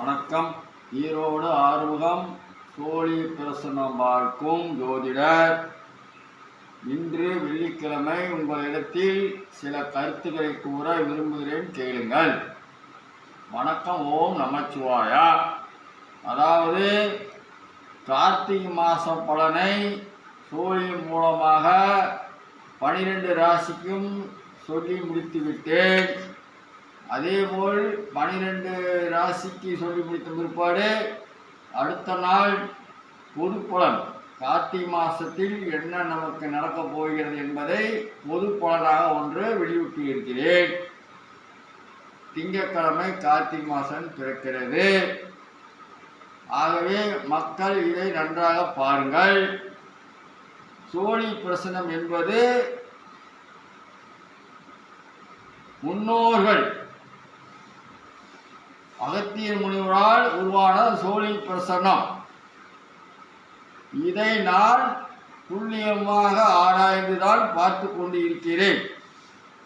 வணக்கம். ஈரோடு ஆறுமுகம் சோழி பிரசனம் பார்க்கும் ஜோதிடர். இன்று வெள்ளிக்கிழமை உங்களிடத்தில் சில கருத்துக்களை கூற விரும்புகிறேன் கேளுங்கள். வணக்கம் ஓம் நமச்சிவாயா. அதாவது கார்த்திகை மாத பலனை சோழியின் மூலமாக பனிரெண்டு ராசிக்கும் சொல்லி முடித்துவிட்டேன். அதேபோல் பனிரெண்டு ராசிக்கு சொல்லி முடித்த பிற்பாடு அடுத்த நாள் பொது கார்த்திகை மாதத்தில் என்ன நமக்கு நடக்கப் போகிறது என்பதை பொது ஒன்று வெளியிட்டு இருக்கிறேன். திங்கட்கிழமை கார்த்திகை மாதம் பிறக்கிறது ஆகவே மக்கள் இதை நன்றாக பாருங்கள். சோழி பிரசனம் என்பது முன்னோர்கள் அகத்திய முனிவரால் உருவான சோழி பிரசன்னம். இதை நான் துல்லியமாக ஆராய்ந்துதான் பார்த்து கொண்டு இருக்கிறேன்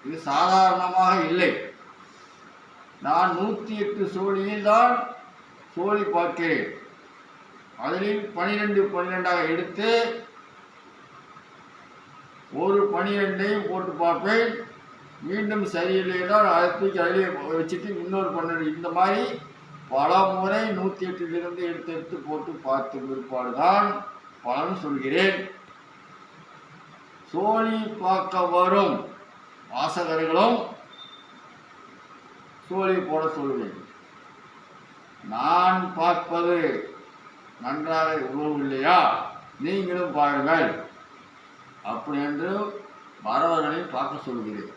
இது சாதாரணமாக இல்லை. நான் நூற்றி எட்டு சோழியில் தான் சோழி பார்க்கிறேன். அதில் பனிரெண்டு பன்னிரெண்டாக எடுத்து ஒரு பனிரெண்டையும் போட்டு பார்ப்பேன். மீண்டும் சரியில்லைனால் அதை தூக்கி அதிலே வச்சுட்டு இன்னொரு பண்ணணும் இந்த மாதிரி பல முறை நூற்றி எட்டிலிருந்து எடுத்து எடுத்து போட்டு பார்த்து பிற்பாடு தான் பலன் சொல்கிறேன். சோழி பார்க்க வரும் வாசகர்களும் சோழி போட சொல்வேன். நான் பார்ப்பது நன்றாக உணவில்லையா நீங்களும் பாருங்கள். அப்படி என்று வரவர்களையும் பார்க்க சொல்கிறேன்.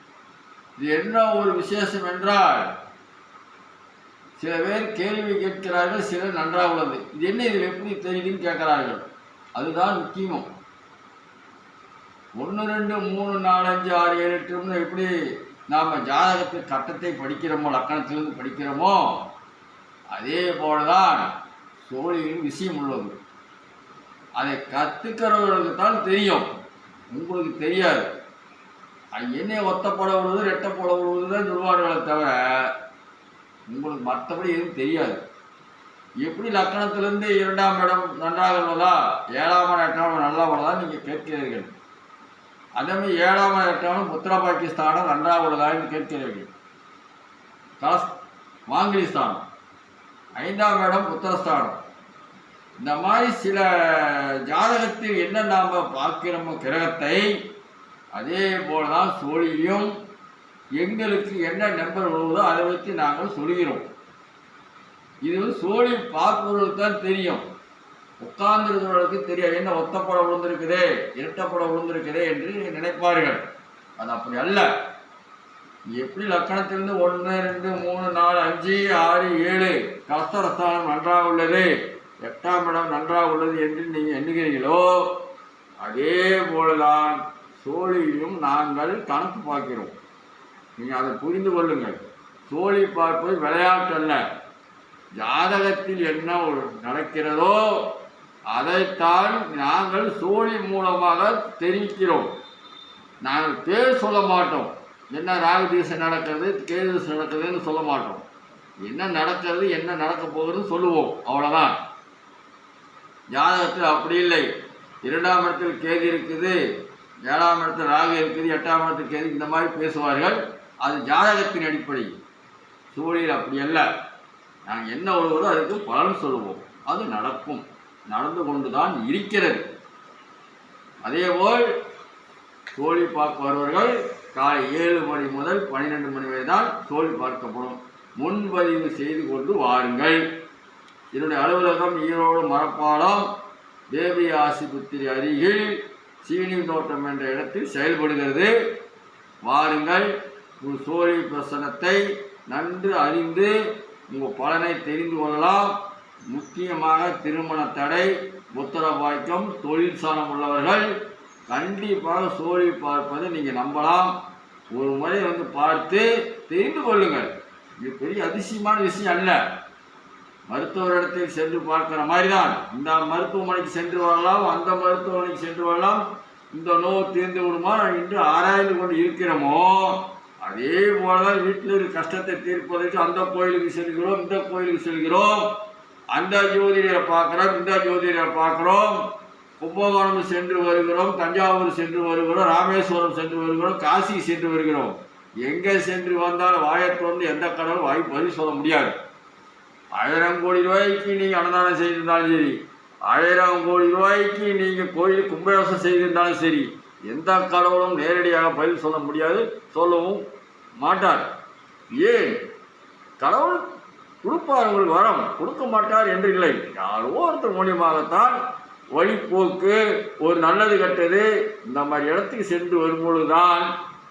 இது என்ன ஒரு விசேஷம் என்றால் சில பேர் கேள்வி கேட்கிறார்கள் சிலர் நன்றாக உள்ளது. இது என்ன இதில் எப்படி தெரியுதுன்னு கேட்கிறார்கள்? அதுதான் முக்கியம் ஒன்று ரெண்டு மூணு நாலு அஞ்சு ஆறு ஏழு எட்டுன்னு எப்படி நாம் ஜாதகத்து கட்டத்தை படிக்கிறோமோ லக்கணத்திலிருந்து படிக்கிறோமோ அதே போலதான் சோழியின் விஷயம் உள்ளது. அதை கற்றுக்கிறவர்களுக்கு தான் தெரியும். உங்களுக்கு தெரியாது. என்ன ஒத்த போட விழுவது ரெட்டை போட விழுவது தான் சொல்வார்களே தவிர உங்களுக்கு மற்றபடி எதுவும் தெரியாது. எப்படி லக்கணத்திலேருந்து இரண்டாம் இடம் நன்றாக உள்ளதா ஏழாம் இடம் எட்டாம் இடம் நல்லா உள்ளதா நீங்கள் கேட்கிறீர்கள். அதே மாதிரி ஏழாம் இடம் எட்டாம் உத்தர பாகிஸ்தானம் நன்றாக உள்ளதா என்று கேட்கிறீர்கள். கலஸ் மாங்கிலிஸ்தானம் ஐந்தாம் இடம் உத்தரஸ்தானம். இந்த மாதிரி சில ஜாதகத்தில் என்ன நாம் பார்க்கிறோமோ கிரகத்தை அதே போல் தான் சோழியிலும் எங்களுக்கு என்ன நம்பர் உள்ளதோ அதை வச்சு நாங்கள் சொல்கிறோம். இது வந்து சோழி பார்ப்பவர்களுக்கு தான் தெரியும். உட்கார்ந்துருக்கிறவர்களுக்கு தெரியாது. என்ன ஒத்தப்படம் விழுந்திருக்குதே இரட்டப்பட விழுந்திருக்குதே என்று நினைப்பார்கள். அது அப்படி அல்ல. எப்படி லக்கணத்திலிருந்து ஒன்று ரெண்டு மூணு நாலு அஞ்சு ஆறு ஏழு கஸ்தரஸ்தானம் நன்றாக உள்ளது எட்டாம் இடம் நன்றாக உள்ளது என்று நீங்கள் எண்ணுகிறீர்களோ அதே போலதான் தோழியையும் நாங்கள் கணக்கு பார்க்கிறோம். நீங்கள் அதை புரிந்து கொள்ளுங்கள். சோழி பார்ப்பது விளையாட்டல்ல. ஜாதகத்தில் என்ன ஒரு நடக்கிறதோ அதைத்தான் நாங்கள் சோழி மூலமாக தெரிவிக்கிறோம். நாங்கள் பேர் சொல்ல மாட்டோம். என்ன ராகதீசம் நடக்கிறது கேதுசம் நடக்குதுன்னு சொல்ல மாட்டோம். என்ன நடக்கிறது என்ன நடக்க போகுதுன்னு சொல்லுவோம். அவ்வளோதான் ஜாதகத்தில் அப்படி இல்லை. இரண்டாம் இடத்தில் கேது இருக்குது. ஏழாம் இடத்துல ராகு இருக்குது எட்டாம் இடத்துல கேது இந்த மாதிரி பேசுவார்கள்? அது ஜாதகத்தின் அடிப்படை சூழல் அப்படி அல்ல. நாங்கள் என்ன ஒழுவதோ அதுக்கு பலன் சொல்லுவோம். அது நடக்கும். நடந்து கொண்டு தான் இருக்கிறது. அதேபோல் தோழி பார்க்க வருவர்கள் காலை ஏழு மணி முதல் பன்னிரெண்டு மணி வரை தான் தோழி பார்க்கப்படும். முன்பதிவு செய்து கொண்டு வாருங்கள். என்னுடைய அலுவலகம் ஈரோடு மரப்பாலம் தேவி ஆசிபத்திரி அருகில் சீனி தோட்டம் என்ற இடத்தில் செயல்படுகிறது. வாருங்கள் உங்கள் சோழி பிரசனத்தை நன்கு அறிந்து உங்கள் பலனை தெரிந்து கொள்ளலாம். முக்கியமாக திருமண தடை புத்திர தொழில் சாணம் உள்ளவர்கள் கண்டிப்பாக சோழி பார்ப்பதை நீங்கள் நம்பலாம். ஒரு முறை வந்து பார்த்து தெரிந்து கொள்ளுங்கள். இது பெரிய அதிசயமான விஷயம் அல்ல. மருத்துவரிடத்தில் சென்று பார்க்கிற மாதிரி தான் இந்த மருத்துவமனைக்கு சென்று வரலாம் அந்த மருத்துவமனைக்கு சென்று வரலாம். இந்த நோய் தீர்ந்து விடுமா என்று ஆராய்ந்து கொண்டு இருக்கிறோமோ அதே போலதான் வீட்டில் இருக்க கஷ்டத்தை தீர்ப்பதற்கு அந்த கோயிலுக்கு செல்கிறோம் இந்த கோயிலுக்கு செல்கிறோம். அந்த ஜோதிடரை பார்க்குறோம் இந்த ஜோதிடரை பார்க்குறோம். கும்பகோணம் சென்று வருகிறோம் தஞ்சாவூர் சென்று வருகிறோம் ராமேஸ்வரம் சென்று வருகிறோம் காசி சென்று வருகிறோம். எங்கே சென்று வந்தாலும் வாயை எந்த கடவுளும் வாய் பதில் சொல்ல முடியாது. ஆயிரம் கோடி ரூபாய்க்கு நீங்கள் அன்னதானம் செய்திருந்தாலும் சரி ஆயிரம் கோடி ரூபாய்க்கு நீங்கள் கோயில் கும்பாபிஷேகம் செய்திருந்தாலும் சரி எந்த கடவுளும் நேரடியாக பதில் சொல்ல முடியாது சொல்லவும் மாட்டார். ஏன்? கடவுள் கொடுப்பார் வரம் கொடுக்க மாட்டார் என்று இல்லை. யாரோ ஒருத்தர் மூலியமாகத்தான் வழிப்போக்கு ஒரு நல்லது கெட்டது இந்த மாதிரி இடத்துக்கு சென்று வரும்பொழுதுதான்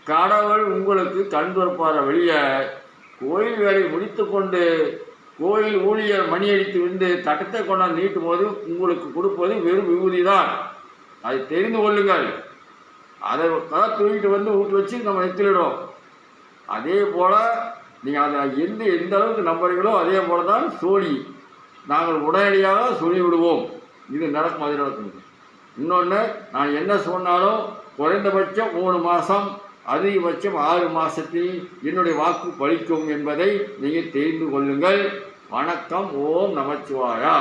கடவுள் உங்களுக்கு கண் துறப்பார வெளியே கோயில் வேலையை முடித்துக்கொண்டு கோயில் ஊழியர் மணி அடித்து விழுந்து தட்டத்தை கொண்டாந்து நீட்டும் போது உங்களுக்கு கொடுப்பது வெறும் விபூதி தான் அதை தெரிந்து கொள்ளுங்கள். அதை கதை தூக்கிட்டு வந்து வீட்டு வச்சு நம்ம எத்திலிடும் அதே போல் நீங்கள் அதை எந்த எந்த அளவுக்கு நம்புறீங்களோ அதே போல தான் சோழி. நாங்கள் உடனடியாக சொல்லிவிடுவோம். இது நடக்கும் அது நடக்கும். இன்னொன்று நான் என்ன சொன்னாலும் குறைந்தபட்சம் மூணு மாதம் அதிகபட்சம் ஆறு மாதத்தில் என்னுடைய வாக்கு பலிக்கும் என்பதை நீங்கள் தெரிந்து கொள்ளுங்கள். வணக்கம் ஓம் நமச்சிவாயா.